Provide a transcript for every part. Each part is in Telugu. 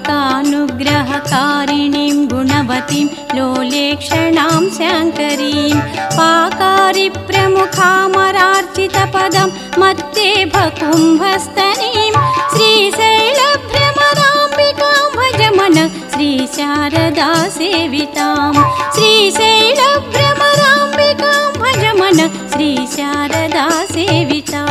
लोकानुग्रहकारिणीं गुणवतीं लोलेक्षणां शङ्करीं पाकारिप्रमुखामरार्चितपदं श्रीशैलभ्रमराम्बिकां भज मन श्रीशारदा सेवितां श्रीशैलभ्रमराम्बिकां भज मन श्रीशारदा श्रीशारदासेविता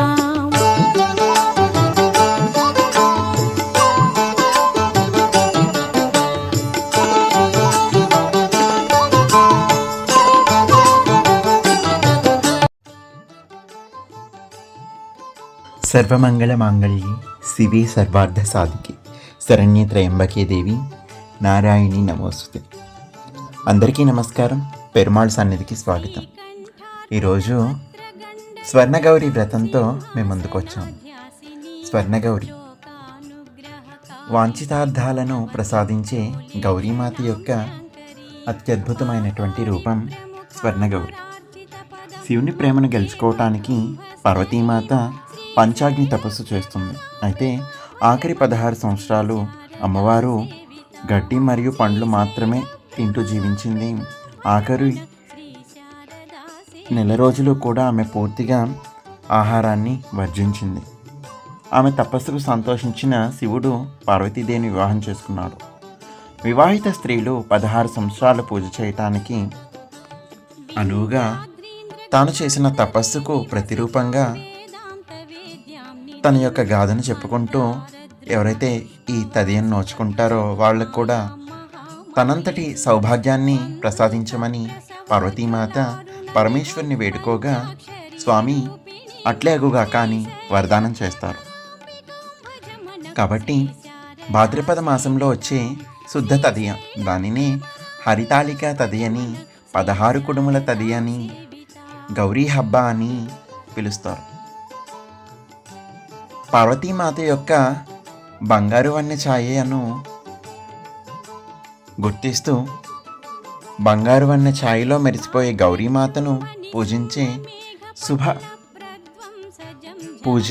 సర్వమంగళ మాంగళ్యే శివే సర్వార్థ సాధికి శరణ్య త్రయంబకే దేవి నారాయణి నమోస్తుతే. అందరికీ నమస్కారం. పెరుమాళ్ సన్నిధికి స్వాగతం. ఈరోజు స్వర్ణగౌరి వ్రతంతో మేము ముందుకొచ్చాము స్వర్ణగౌరి వాంఛితార్థాలను ప్రసాదించే గౌరీమాత యొక్క అత్యద్భుతమైనటువంటి రూపం స్వర్ణగౌరి. శివుని ప్రేమను గెలుచుకోవటానికి పార్వతీమాత పంచాగ్ని తపస్సు చేస్తుంది. అయితే ఆఖరి పదహారు సంవత్సరాలు అమ్మవారు గడ్డి మరియు పండ్లు మాత్రమే తింటూ జీవించింది. ఆఖరి నెల రోజులు కూడా ఆమె పూర్తిగా ఆహారాన్ని వర్జించింది. ఆమె తపస్సుకు సంతోషించిన శివుడు పార్వతీదేవిని వివాహం చేసుకున్నాడు. వివాహిత స్త్రీలు పదహారు సంవత్సరాలు పూజ చేయటానికి అనువుగా తాను చేసిన తపస్సుకు ప్రతిరూపంగా తన యొక్క గాథను చెప్పుకుంటూ ఎవరైతే ఈ తదియం నోచుకుంటారో వాళ్ళకు కూడా తనంతటి సౌభాగ్యాన్ని ప్రసాదించమని పార్వతీమాత పరమేశ్వరుని వేడుకోగా స్వామి అట్లే అని కానీ వరదానం చేస్తారు. కాబట్టి భాద్రపద మాసంలో వచ్చే శుద్ధ తదియ దానిని హరితాళిక తదియని పదహారు కుడుముల తదియని గౌరీ హబ్బా అని పిలుస్తారు. పార్వతీమాత యొక్క బంగారు వన్నె ఛాయను గుర్తిస్తూ బంగారు వన్నె ఛాయలో మెరిసిపోయే గౌరీమాతను పూజించే శుభ పూజ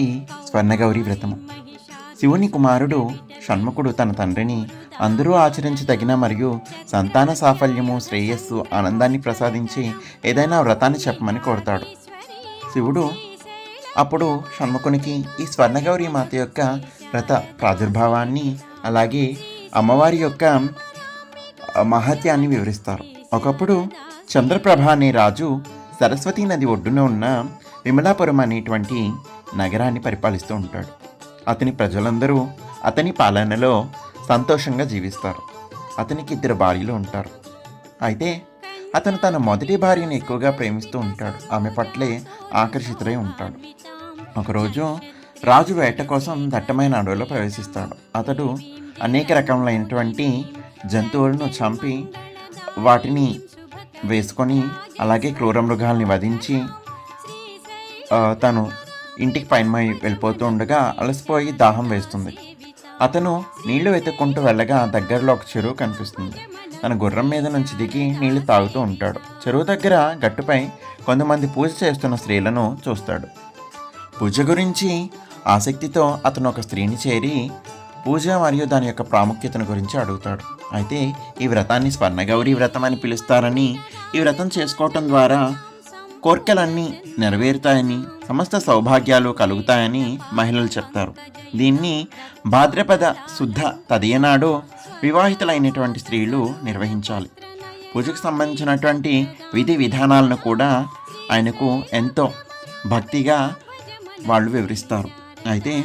ఈ స్వర్ణగౌరీ వ్రతము. శివుని కుమారుడు షణ్ముఖుడు తన తండ్రిని అందరూ ఆచరించదగిన మరియు సంతాన సాఫల్యము శ్రేయస్సు ఆనందాన్ని ప్రసాదించి ఏదైనా వ్రతాన్ని చెప్పమని కోరతాడు. శివుడు అప్పుడు షణ్ముఖునికి ఈ స్వర్ణగౌరి మాత యొక్క రథ ప్రాదుర్భావాన్ని అలాగే అమ్మవారి యొక్క మహత్యాన్ని వివరిస్తారు. ఒకప్పుడు చంద్రప్రభ అనే రాజు సరస్వతీ నది ఒడ్డున ఉన్న విమలాపురం అనేటువంటి నగరాన్ని పరిపాలిస్తూ ఉంటాడు. అతని ప్రజలందరూ అతని పాలనలో సంతోషంగా జీవిస్తారు. అతనికి ఇద్దరు భార్యలు ఉంటారు. అయితే అతను తన మొదటి భార్యను ఎక్కువగా ప్రేమిస్తూ ఉంటాడు. ఆమె పట్లే ఆకర్షితులై ఉంటాడు. ఒకరోజు రాజు వేట కోసం దట్టమైన అడవిలో ప్రవేశిస్తాడు. అతడు అనేక రకములైనటువంటి జంతువులను చంపి వాటిని వేసుకొని అలాగే క్రూర మృగాల్ని వధించి తను ఇంటికి పైన వెళ్ళిపోతూ ఉండగా అలసిపోయి దాహం వేస్తుంది. అతను నీళ్ళు వెతుక్కుంటూ వెళ్ళగా దగ్గరలో ఒక చెరువు కనిపిస్తుంది. తన గుర్రం మీద నుంచి దిగి నీళ్ళు తాగుతూ ఉంటాడు. చెరువు దగ్గర గట్టుపై కొంతమంది పూజ చేస్తున్న స్త్రీలను చూస్తాడు. పూజ గురించి ఆసక్తితో అతను ఒక స్త్రీని చేరి పూజ మరియు దాని యొక్క ప్రాముఖ్యతను గురించి అడుగుతాడు. అయితే ఈ వ్రతాన్ని స్వర్ణగౌరి వ్రతం అని పిలుస్తారని ఈ వ్రతం చేసుకోవటం ద్వారా కోర్కెలన్నీ నెరవేరుతాయని సమస్త సౌభాగ్యాలు కలుగుతాయని మహిళలు చెప్తారు. దీన్ని భాద్రపద శుద్ధ తదియనాడు వివాహితులైనటువంటి స్త్రీలు నిర్వహించాలి. పూజకు సంబంధించినటువంటి విధి విధానాలను కూడా ఆయనకు ఎంతో భక్తిగా వాళ్ళు వివరిస్తారు. అయితే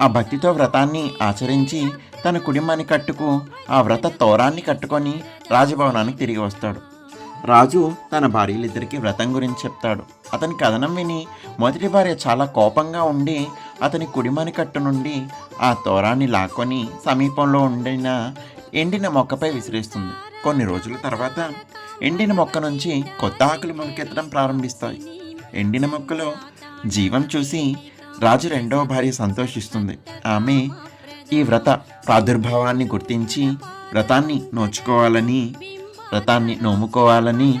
ఆ భక్తితో వ్రతాన్ని ఆచరించి తన కుటుంబాన్ని కట్టుకు ఆ వ్రత తోరాన్ని కట్టుకొని రాజభవనానికి తిరిగి వస్తాడు. రాజు తన భార్యలిద్దరికీ వ్రతం గురించి చెప్తాడు. అతని కథనం విని మొదటి భార్య చాలా కోపంగా ఉండి అతని కుడిమని కట్టు నుండి ఆ తోరాన్ని లాక్కొని సమీపంలో ఉండిన ఎండిన మొక్కపై విసిరేస్తుంది. కొన్ని రోజుల తర్వాత ఎండిన మొక్క నుంచి కొత్త ఆకులు మొలకెత్తడం ప్రారంభిస్తాయి. ఎండిన మొక్కలో జీవం చూసి రాజు రెండవ భార్య సంతోషిస్తుంది. ఆమె ఈ వ్రత ప్రాదుర్భావాన్ని గుర్తించి వ్రతాన్ని నోచుకోవాలని వ్రతాన్ని నోముకోవాలని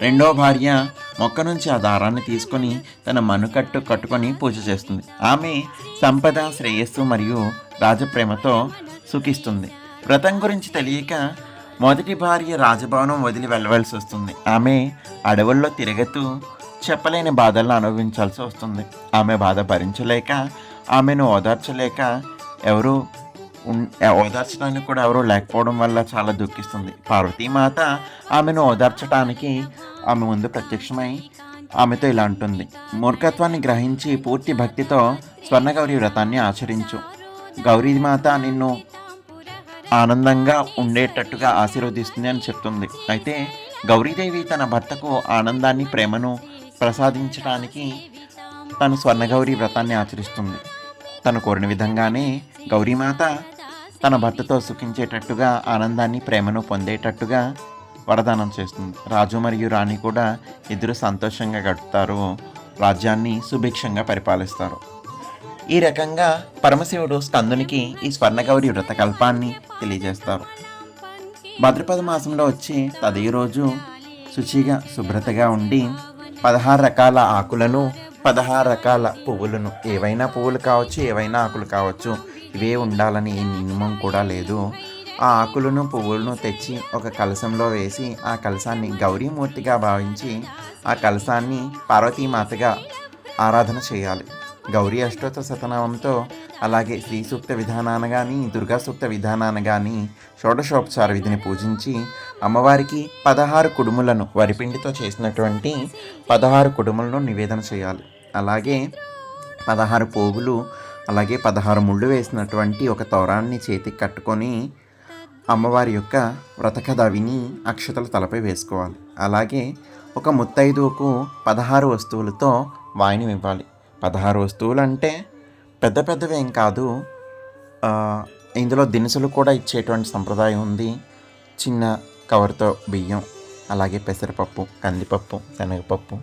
రెండో భార్య మొక్క నుంచి ఆ దారాన్ని తీసుకొని తన మనుకట్టు కట్టుకొని పూజ చేస్తుంది. ఆమె సంపద శ్రేయస్సు మరియు రాజప్రేమతో సుఖిస్తుంది. వ్రతం గురించి తెలియక మొదటి భార్య రాజభవనం వదిలి వెళ్ళవలసి వస్తుంది. ఆమె అడవుల్లో తిరగతూ చెప్పలేని బాధలను అనుభవించాల్సి వస్తుంది. ఆమె బాధ భరించలేక ఆమెను ఓదార్చలేక ఎవరు ఓదార్చడానికి కూడా ఎవరు లేకపోవడం వల్ల చాలా దుఃఖిస్తుంది. పార్వతీమాత ఆమెను ఓదార్చడానికి ఆమె ముందు ప్రత్యక్షమై ఆమెతో ఇలా అంటుంది. మూర్ఖత్వాన్ని గ్రహించి పూర్తి భక్తితో స్వర్ణగౌరి వ్రతాన్ని ఆచరించు. గౌరీమాత నిన్ను ఆనందంగా ఉండేటట్టుగా ఆశీర్వదిస్తుంది అని చెప్తుంది. అయితే గౌరీదేవి తన భర్తకు ఆనందాన్ని ప్రేమను ప్రసాదించడానికి తను స్వర్ణగౌరి వ్రతాన్ని ఆచరిస్తుంది. తను కోరిన విధంగానే గౌరీమాత తన భర్తతో సుఖించేటట్టుగా ఆనందాన్ని ప్రేమను పొందేటట్టుగా వరదానం చేస్తుంది. రాజు మరియు రాణి కూడా ఇద్దరు సంతోషంగా గడుపుతారు. రాజ్యాన్ని సుభిక్షంగా పరిపాలిస్తారు. ఈ రకంగా పరమశివుడు స్కందునికి ఈ స్వర్ణగౌరి వ్రతకల్పాన్ని తెలియజేస్తారు. భద్రపద మాసంలో వచ్చి తదే రోజు శుచిగా శుభ్రతగా ఉండి పదహారు రకాల ఆకులను పదహారు రకాల పువ్వులను ఏవైనా పువ్వులు కావచ్చు ఏవైనా ఆకులు కావచ్చు ఇవే ఉండాలని ఏ నియమం కూడా లేదు. ఆ ఆకులను పువ్వులను తెచ్చి ఒక కలశంలో వేసి ఆ కలశాన్ని గౌరీమూర్తిగా భావించి ఆ కలశాన్ని పార్వతీమాతగా ఆరాధన చేయాలి. గౌరీ అష్టోత్తర శతనామంతో అలాగే శ్రీ సూక్త విధానాన కానీ దుర్గా సూక్త విధానాన కానీ షోడశోపచార విధిని పూజించి అమ్మవారికి పదహారు కుడుములను వరిపిండితో చేసినటువంటి పదహారు కుడుములను నివేదన చేయాలి. అలాగే పదహారు పోగులు అలాగే పదహారు ముళ్ళు వేసినటువంటి ఒక తోరాన్ని చేతికి కట్టుకొని అమ్మవారి యొక్క వ్రతకథ విని అక్షతల తలపై వేసుకోవాలి. అలాగే ఒక ముత్తైదువుకు పదహారు వస్తువులతో వాయినం ఇవ్వాలి. పదహారు వస్తువులు అంటే పెద్ద పెద్దవి ఏం కాదు. ఇందులో దినుసులు కూడా ఇచ్చేటువంటి సంప్రదాయం ఉంది. చిన్న కవర్తో బియ్యం అలాగే పెసరపప్పు కందిపప్పు శనగపప్పు.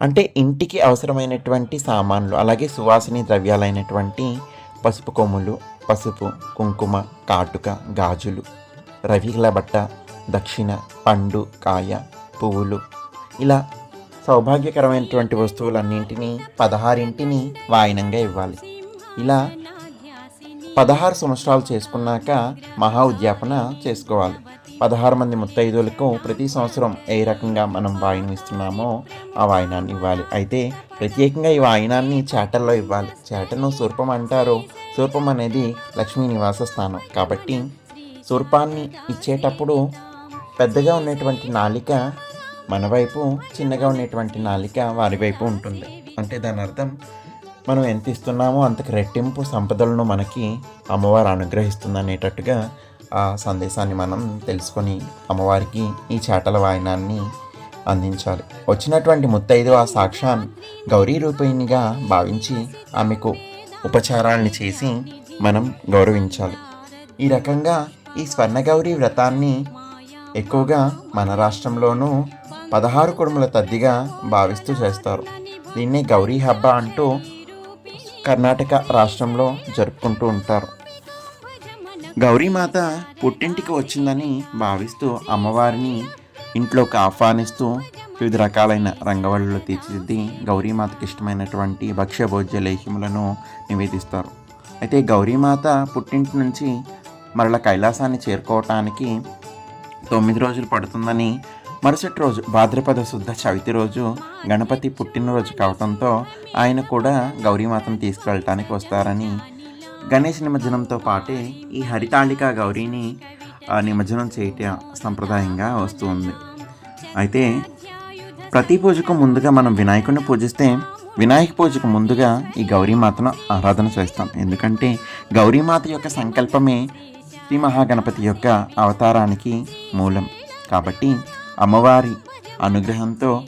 అంటే ఇంటికి అవసరమైనటువంటి సామాన్లు అలాగే సువాసిని ద్రవ్యాలైనటువంటి పసుపు కొమ్ములు పసుపు కుంకుమ కాటుక గాజులు రవిగల బట్ట దక్షిణ పండు కాయ పువ్వులు. ఇలా సౌభాగ్యకరమైనటువంటి వస్తువులన్నింటినీ పదహారింటిని వాయినంగా ఇవ్వాలి. ఇలా పదహారు సంవత్సరాలు చేసుకున్నాక మహా ఉద్యాపన చేసుకోవాలి. పదహారు మంది ముత్తైదులకు ప్రతి సంవత్సరం ఏ రకంగా మనం వాయినం ఇస్తున్నామో ఆ వాయినాన్ని ఇవ్వాలి. అయితే ప్రత్యేకంగా ఈ వాయినాన్ని చేటల్లో ఇవ్వాలి. చేటను సూర్పం అంటారు. సూర్పం అనేది లక్ష్మీ నివాస స్థానం. కాబట్టి సూర్పాన్ని ఇచ్చేటప్పుడు పెద్దగా ఉన్నటువంటి నాలిక మన వైపు చిన్నగా ఉన్నటువంటి నాలిక వారి వైపు ఉంటుంది. అంటే దాని అర్థం మనం ఎంత ఇస్తున్నామో అంతకు రెట్టింపు సంపదలను మనకి అమ్మవారు అనుగ్రహిస్తుంది అనేటట్టుగా ఆ సందేశాన్ని మనం తెలుసుకొని అమ్మవారికి ఈ చాటల వాయనాన్ని అందించాలి. వచ్చినటువంటి ముత్తైదు ఆ సాక్షాన్ గౌరీ రూపిణిగా భావించి ఆమెకు ఉపచారాల్ని చేసి మనం గౌరవించాలి. ఈ రకంగా ఈ స్వర్ణగౌరి వ్రతాన్ని ఎక్కువగా మన రాష్ట్రంలోనూ పదహారు కుడుముల తద్దిగా భావిస్తూ చేస్తారు. దీన్ని గౌరీ హబ్బ అంటూ కర్ణాటక రాష్ట్రంలో జరుపుకుంటూ ఉంటారు. గౌరీమాత పుట్టింటికి వచ్చిందని భావిస్తూ అమ్మవారిని ఇంట్లోకి ఆహ్వానిస్తూ వివిధ రకాలైన రంగవల్లులు తీర్చిదిద్ది గౌరీమాతకి ఇష్టమైనటువంటి భక్ష్య భోజ్య లేహ్యములను నివేదిస్తారు. అయితే గౌరీమాత పుట్టింటి నుంచి మరల కైలాసాన్ని చేరుకోవటానికి తొమ్మిది రోజులు పడుతుందని మరుసటి రోజు భాద్రపద శుద్ధ చవితి రోజు గణపతి పుట్టినరోజు కావడంతో ఆయన కూడా గౌరీమాతను తీసుకువెళ్ళటానికి వస్తారని గణేష్ నిమజ్జనంతో పాటే ఈ హరితాళిక గౌరీని నిమజ్జనం చేయట సంప్రదాయంగా వస్తుంది అయితే ప్రతి పూజకు ముందుగా మనం వినాయకుడిని పూజిస్తే వినాయక పూజకు ముందుగా ఈ గౌరీమాతను ఆరాధన చేస్తాం. ఎందుకంటే గౌరీమాత యొక్క సంకల్పమే శ్రీ మహాగణపతి యొక్క అవతారానికి మూలం. కాబట్టి అమ్మవారి అనుగ్రహంతో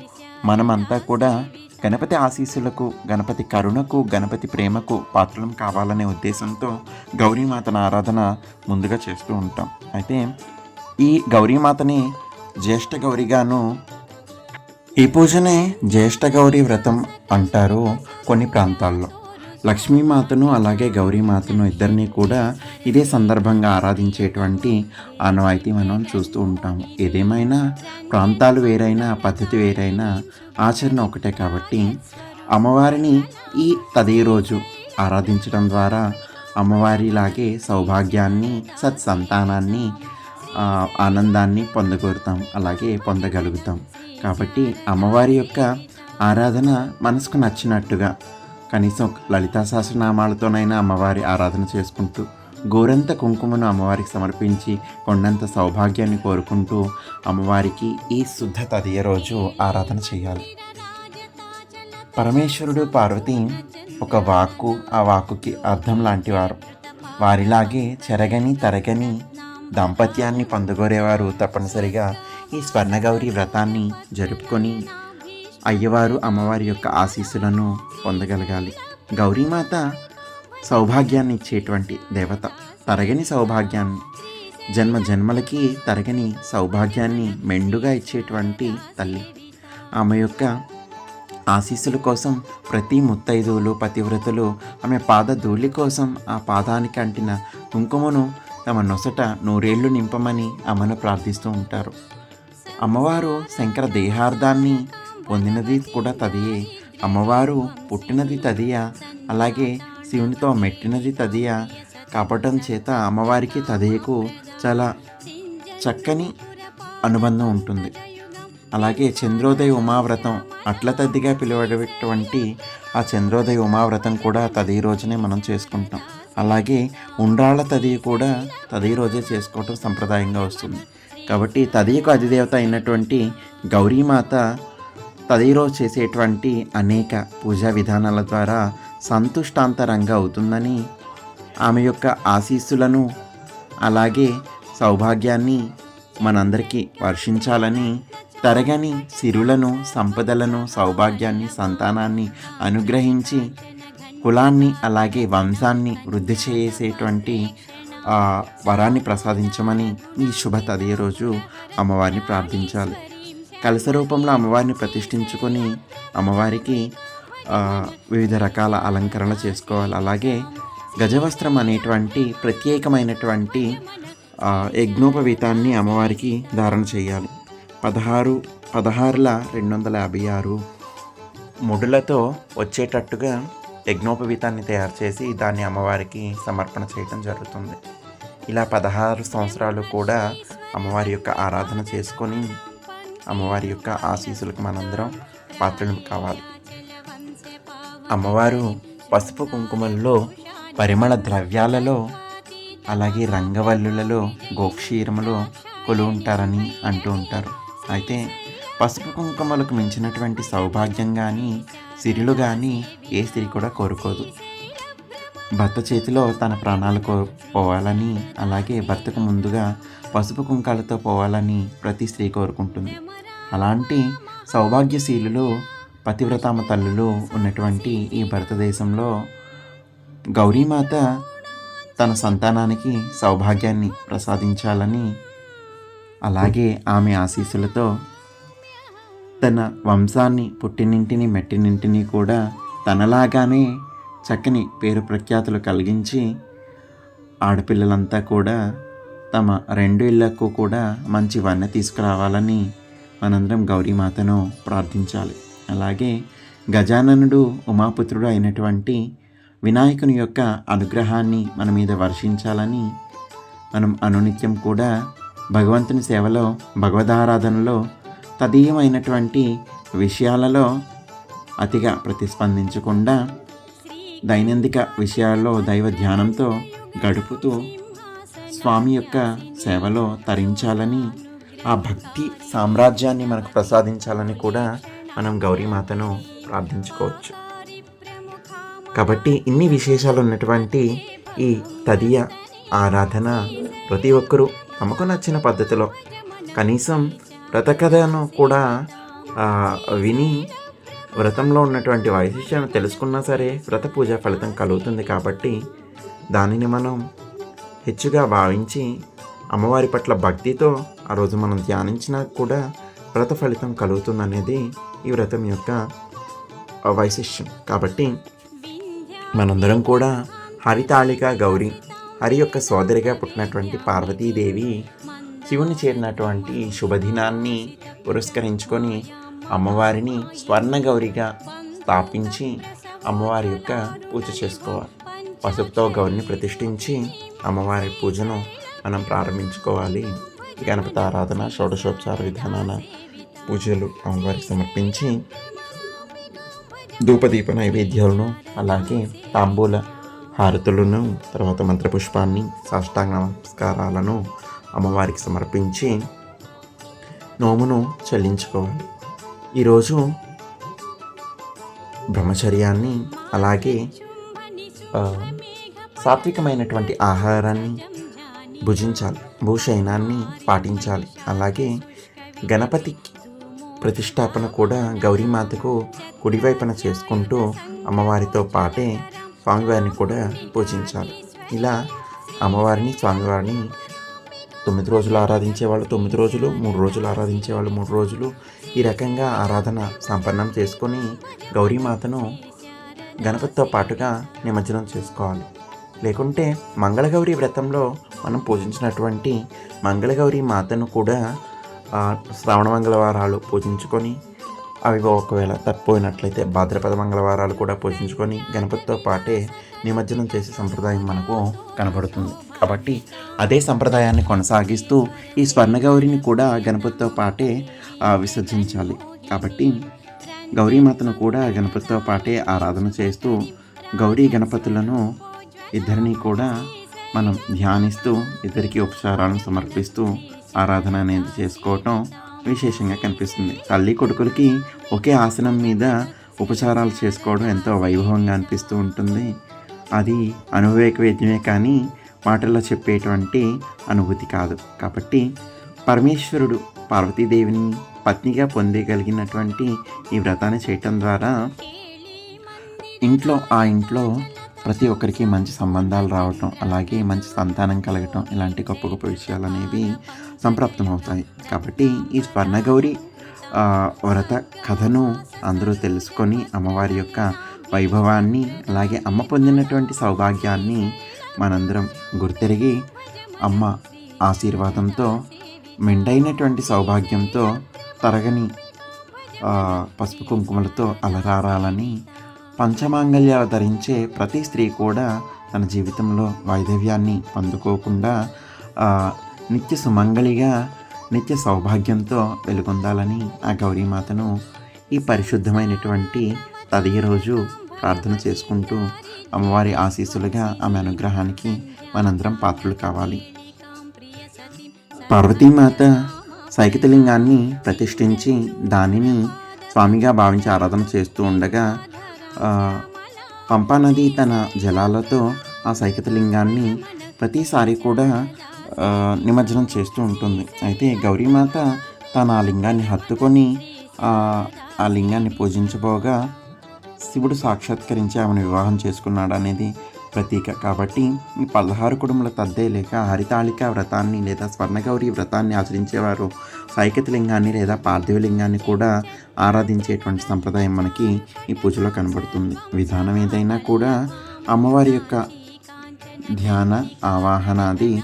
మనమంతా కూడా గణపతి ఆశీస్సులకు గణపతి కరుణకు గణపతి ప్రేమకు పాత్రలం కావాలనే ఉద్దేశంతో గౌరీమాతన ఆరాధన ముందుగా చేస్తూ ఉంటాం. అయితే ఈ గౌరీమాతని జ్యేష్ఠ గౌరిగాను ఈ పూజనే జ్యేష్ఠ గౌరీ వ్రతం అంటారు కొన్ని ప్రాంతాల్లో. లక్ష్మీమాతను అలాగే గౌరీమాతను ఇద్దరిని కూడా ఇదే సందర్భంగా ఆరాధించేటువంటి ఆనవాయితీ మనం చూస్తూ ఉంటాము. ఏదేమైనా ప్రాంతాలు వేరైనా పద్ధతి వేరైనా ఆచరణ ఒకటే కాబట్టి అమ్మవారిని ఈ తదే రోజు ఆరాధించడం ద్వారా అమ్మవారిలాగే సౌభాగ్యాన్ని సత్సంతానాన్ని ఆనందాన్ని పొందగోరుతాం అలాగే పొందగలుగుతాం. కాబట్టి అమ్మవారి యొక్క ఆరాధన మనసుకు నచ్చినట్టుగా కనీసం లలితా సహస్రనామాలతోనైనా అమ్మవారి ఆరాధన చేసుకుంటూ గోరంత కుంకుమను అమ్మవారికి సమర్పించి కొండంత సౌభాగ్యాన్ని కోరుకుంటూ అమ్మవారికి ఈ శుద్ధ తదియ రోజు ఆరాధన చేయాలి. పరమేశ్వరుడు పార్వతి ఒక వాక్కు ఆ వాక్కుకి అర్థం లాంటివారు వారిలాగే చెరగని తరగని దాంపత్యాన్ని పొందగోరేవారు తప్పనిసరిగా ఈ స్వర్ణగౌరి వ్రతాన్ని జరుపుకొని అయ్యవారు అమ్మవారి యొక్క ఆశీస్సులను పొందగలగాలి. గౌరీమాత సౌభాగ్యాన్ని ఇచ్చేటువంటి దేవత. తరగని సౌభాగ్యాన్ని జన్మ జన్మలకి తరగని సౌభాగ్యాన్ని మెండుగా ఇచ్చేటువంటి తల్లి. ఆమె యొక్క ఆశీస్సుల కోసం ప్రతి ముత్తైదువులు పతివ్రతలు ఆమె పాద ధూళి కోసం ఆ పాదానికి అంటిన కుంకుమను తమ నొసట నూరేళ్ళు నింపమని అమ్మను ప్రార్థిస్తూ ఉంటారు. అమ్మవారు శంకర దేహార్థాన్ని పొందినది కూడా తదియే. అమ్మవారు పుట్టినది తదియ? అలాగే శివునితో మెట్టినది తదియ? కాపటం చేత అమ్మవారికి తదియకు చాలా చక్కని అనుబంధం ఉంటుంది. అలాగే చంద్రోదయ ఉమావ్రతం అట్ల తద్దిగా పిలువడేటువంటి ఆ చంద్రోదయ ఉమావ్రతం కూడా తది రోజునే మనం చేసుకుంటాం. అలాగే ఉండ్రాళ్ళ తది కూడా తది రోజే చేసుకోవటం సంప్రదాయంగా వస్తుంది. కాబట్టి తదియకు అధిదేవత అయినటువంటి గౌరీమాత తది రోజు చేసేటువంటి అనేక పూజా విధానాల ద్వారా సంతుష్టాంతరంగా అవుతుందని ఆమె యొక్క ఆశీస్సులను అలాగే సౌభాగ్యాన్ని మనందరికీ వర్షించాలని తరగని సిరులను సంపదలను సౌభాగ్యాన్ని సంతానాన్ని అనుగ్రహించి కులాన్ని అలాగే వంశాన్ని వృద్ధి చేసేటువంటి వరాన్ని ప్రసాదించమని ఈ శుభ తదే రోజు అమ్మవారిని ప్రార్థించాలి. కలస రూపంలో అమ్మవారిని ప్రతిష్ఠించుకొని అమ్మవారికి వివిధ రకాల అలంకరణలు చేసుకోవాలి. అలాగే గజవస్త్రం అనేటువంటి ప్రత్యేకమైనటువంటి యజ్ఞోపవీతాన్ని అమ్మవారికి ధారణ చేయాలి. పదహారు పదహారుల రెండు వందల యాభై ఆరు ముడులతో వచ్చేటట్టుగా యజ్ఞోపవీతాన్ని తయారు చేసి దాన్ని అమ్మవారికి సమర్పణ చేయటం జరుగుతుంది. ఇలా పదహారు సంవత్సరాలు కూడా అమ్మవారి యొక్క ఆరాధన చేసుకొని అమ్మవారి యొక్క ఆశీస్సులకు మనందరం పాత్రలు కావాలి. అమ్మవారు పసుపు కుంకుమల్లో పరిమళ ద్రవ్యాలలో అలాగే రంగవల్లులలో గోక్షీరములో కొలు ఉంటారని అంటూ ఉంటారు. అయితే పసుపు కుంకుమలకు మించినటువంటి సౌభాగ్యం కానీ సిరిలు కానీ ఏ స్త్రీ కూడా కోరుకోదు. భర్త చేతిలో తన ప్రాణాలు కో పోవాలని అలాగే భర్తకు ముందుగా పసుపు కుంకాలతో పోవాలని ప్రతి స్త్రీ కోరుకుంటుంది. అలాంటి సౌభాగ్యశీలులు పతివ్రతామ తల్లులు ఉన్నటువంటి ఈ భారతదేశంలో గౌరీమాత తన సంతానానికి సౌభాగ్యాన్ని ప్రసాదించాలని అలాగే ఆమె ఆశీస్సులతో తన వంశాన్ని పుట్టినింటిని మెట్టినింటిని కూడా తనలాగానే చక్కని పేరు ప్రఖ్యాతులు కలిగించి ఆడపిల్లలంతా కూడా తమ రెండు ఇళ్ళకు కూడా మంచి వన్నె తీసుకురావాలని మనందరం గౌరీమాతను ప్రార్థించాలి. అలాగే గజాననుడు ఉమాపుత్రుడు అయినటువంటి వినాయకుని యొక్క అనుగ్రహాన్ని మన మీద వర్షించాలని మనం అనునిత్యం కూడా భగవంతుని సేవలో భగవదారాధనలో తదీయమైనటువంటి విషయాలలో అతిగా ప్రతిస్పందించకుండా దైనందిక విషయాల్లో దైవ ధ్యానంతో గడుపుతూ స్వామి యొక్క సేవలో తరించాలని ఆ భక్తి సామ్రాజ్యాన్ని మనకు ప్రసాదించాలని కూడా మనం గౌరీమాతను ప్రార్థించుకోవచ్చు. కాబట్టి ఇన్ని విశేషాలు ఉన్నటువంటి ఈ తదియ ఆరాధన ప్రతి ఒక్కరూ తమకు నచ్చిన పద్ధతిలో కనీసం వ్రతకథను కూడా విని వ్రతంలో ఉన్నటువంటి వైశిష్యాన్ని తెలుసుకున్నా సరే వ్రత పూజ ఫలితం కలుగుతుంది కాబట్టి దానిని మనం హెచ్చుగా భావించి అమ్మవారి పట్ల భక్తితో ఆ రోజు మనం ధ్యానించినా కూడా వ్రత ఫలితం కలుగుతుందనేది ఈ వ్రతం యొక్క వైశిష్యం. కాబట్టి మనందరం కూడా హరితాళిక గౌరి హరి యొక్క సోదరిగా పుట్టినటువంటి పార్వతీదేవి శివుని చేరినటువంటి శుభదినాన్ని పురస్కరించుకొని అమ్మవారిని స్వర్ణ గౌరిగా స్థాపించి అమ్మవారి యొక్క పూజ చేసుకోవాలి. పసుపుతో గౌరిని ప్రతిష్ఠించి అమ్మవారి పూజను మనం ప్రారంభించుకోవాలి. గణపతి ఆరాధన షోడశోపచార విధానాన పూజలు అమ్మవారికి సమర్పించి ధూపదీప నైవేద్యాలను అలాగే తాంబూల హారతులను తర్వాత మంత్రపుష్పాన్ని సాష్టాంగ నమస్కారాలను అమ్మవారికి సమర్పించి నోమును చెల్లించుకోవాలి. ఈరోజు బ్రహ్మచర్యాన్ని అలాగే సాత్వికమైనటువంటి ఆహారాన్ని భుజించాలి భూషయనాన్ని పాటించాలి. అలాగే గణపతి ప్రతిష్టాపన కూడా గౌరీమాతకు కుడివైపున చేసుకుంటూ అమ్మవారితో పాటే స్వామివారిని కూడా పూజించాలి. ఇలా అమ్మవారిని స్వామివారిని తొమ్మిది రోజులు ఆరాధించే వాళ్ళు తొమ్మిది రోజులు మూడు రోజులు ఆరాధించే వాళ్ళు మూడు రోజులు ఈ రకంగా ఆరాధన సంపన్నం చేసుకొని గౌరీమాతను గణపతితో పాటుగా నిమజ్జనం చేసుకోవాలి. లేకుంటే మంగళగౌరి వ్రతంలో మనం పూజించినటువంటి మంగళగౌరి మాతను కూడా శ్రావణ మంగళవారాలు పూజించుకొని అవి ఒకవేళ తప్పిపోయినట్లయితే భాద్రపద మంగళవారాలు కూడా పూజించుకొని గణపతితో పాటే నిమజ్జనం చేసే సంప్రదాయం మనకు కనబడుతుంది. కాబట్టి అదే సంప్రదాయాన్ని కొనసాగిస్తూ ఈ స్వర్ణగౌరిని కూడా గణపతితో పాటే విసర్జించాలి. కాబట్టి గౌరీమాతను కూడా గణపతితో పాటే ఆరాధన చేస్తూ గౌరీ గణపతులను ఇద్దరిని కూడా మనం ధ్యానిస్తూ ఇద్దరికి ఉపచారాలను సమర్పిస్తూ ఆరాధన అనేది చేసుకోవటం విశేషంగా కనిపిస్తుంది. తల్లి కొడుకులకి ఒకే ఆసనం మీద ఉపచారాలు చేసుకోవడం ఎంతో వైభవంగా అనిపిస్తూ ఉంటుంది. అది అనువేక వేద్యమే కానీ మాటల్లో చెప్పేటువంటి అనుభూతి కాదు. కాబట్టి పరమేశ్వరుడు పార్వతీదేవిని పత్నిగా పొందగలిగినటువంటి ఈ వ్రతాన్ని చేయటం ద్వారా ఇంట్లో ఆ ఇంట్లో ప్రతి ఒక్కరికి మంచి సంబంధాలు రావటం అలాగే మంచి సంతానం కలగటం ఇలాంటి గొప్ప గొప్ప విషయాలు అనేవి సంప్రాప్తం అవుతాయి కాబట్టి ఈ స్వర్ణగౌరి వ్రత కథను అందరూ తెలుసుకొని అమ్మవారి యొక్క వైభవాన్ని అలాగే అమ్మ పొందినటువంటి సౌభాగ్యాన్ని మనందరం గుర్తెరిగి అమ్మ ఆశీర్వాదంతో మెండైనటువంటి సౌభాగ్యంతో తరగని పసుపు కుంకుమలతో అలరారాలని పంచమాంగల్యాలు ధరించే ప్రతి స్త్రీ కూడా తన జీవితంలో వైధవ్యాన్ని పొందుకోకుండా నిత్య సుమంగళిగా నిత్య సౌభాగ్యంతో వెలుగొందాలని ఆ గౌరీమాతను ఈ పరిశుద్ధమైనటువంటి తదియ రోజు ప్రార్థన చేసుకుంటూ అమ్మవారి ఆశీస్సులుగా ఆమె అనుగ్రహానికి మనందరం పాత్రలు కావాలి. పార్వతీమాత సైకితలింగాన్ని ప్రతిష్ఠించి దానిని స్వామిగా భావించి ఆరాధన చేస్తూ ఉండగా పంపానది తన జలాలతో ఆ సైకితలింగాన్ని ప్రతిసారి కూడా నిమజ్జనం చేస్తూ ఉంటుంది. అయితే గౌరీమాత తన ఆ లింగాన్ని హత్తుకొని ఆ ఆ లింగాన్ని పూజించబోగా శివుడు సాక్షాత్కరించి ఆమెను వివాహం చేసుకున్నాడు అనేది ప్రతీక. కాబట్టి ఈ పదహారు కుటుంబల తద్దే లేక హరితాళిక వ్రతాన్ని లేదా స్వర్ణగౌరి వ్రతాన్ని ఆచరించేవారు సైకతలింగాన్ని లేదా పార్థివలింగాన్ని కూడా ఆరాధించేటువంటి సంప్రదాయం మనకి ఈ పూజలో కనబడుతుంది. విధానం ఏదైనా కూడా అమ్మవారి యొక్క ధ్యాన ఆవాహనాది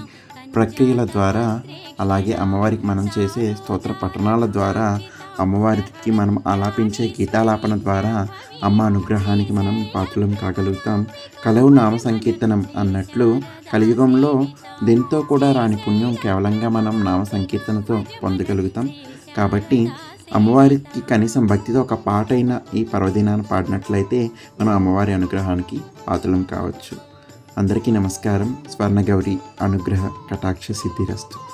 ప్రక్రియల ద్వారా అలాగే అమ్మవారికి మనం చేసే స్తోత్ర పఠనాల ద్వారా అమ్మవారికి మనం ఆలాపించే గీతాలాపన ద్వారా అమ్మ అనుగ్రహానికి మనం పాత్రలం కాగలుగుతాం. కలవు నామ సంకీర్తనం అన్నట్లు కలియుగంలో దీంతో కూడా రాని పుణ్యం కేవలంగా మనం నామ సంకీర్తనతో పొందగలుగుతాం. కాబట్టి అమ్మవారికి కనీసం భక్తితో ఒక పాట అయినా ఈ పర్వదినాన్ని పాడినట్లయితే మనం అమ్మవారి అనుగ్రహానికి పాత్రలం కావచ్చు. అందరికీ నమస్కారం. స్వర్ణగౌరి అనుగ్రహ కటాక్ష సిద్ధిరస్తు.